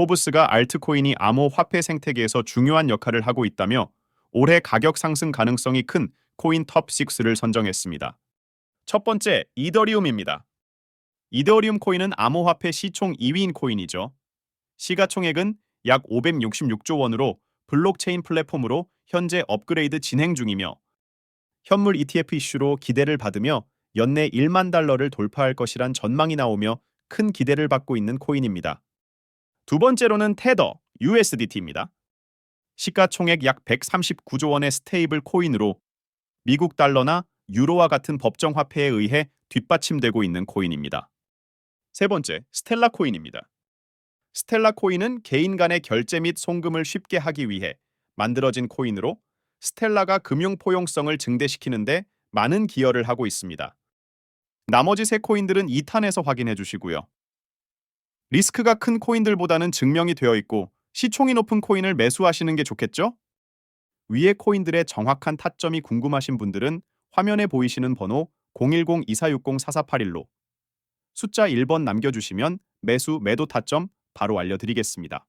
포브스가 알트코인이 암호 화폐 생태계에서 중요한 역할을 하고 있다며 올해 가격 상승 가능성이 큰 코인 톱6를 선정했습니다. 첫 번째, 이더리움입니다. 이더리움 코인은 암호화폐 시총 2위인 코인이죠. 시가총액은 약 566조 원으로 블록체인 플랫폼으로 현재 업그레이드 진행 중이며 현물 ETF 이슈로 기대를 받으며 연내 1만 달러를 돌파할 것이란 전망이 나오며 큰 기대를 받고 있는 코인입니다. 두 번째로는 테더 USDT입니다. 시가총액 약 139조 원의 스테이블 코인으로 미국 달러나 유로와 같은 법정 화폐에 의해 뒷받침되고 있는 코인입니다. 세 번째, 스텔라 코인입니다. 스텔라 코인은 개인 간의 결제 및 송금을 쉽게 하기 위해 만들어진 코인으로 스텔라가 금융 포용성을 증대시키는데 많은 기여를 하고 있습니다. 나머지 세 코인들은 2탄에서 확인해 주시고요. 리스크가 큰 코인들보다는 증명이 되어 있고 시총이 높은 코인을 매수하시는 게 좋겠죠? 위의 코인들의 정확한 타점이 궁금하신 분들은 화면에 보이시는 번호 010-2460-4481로 숫자 1번 남겨주시면 매수 매도 타점 바로 알려드리겠습니다.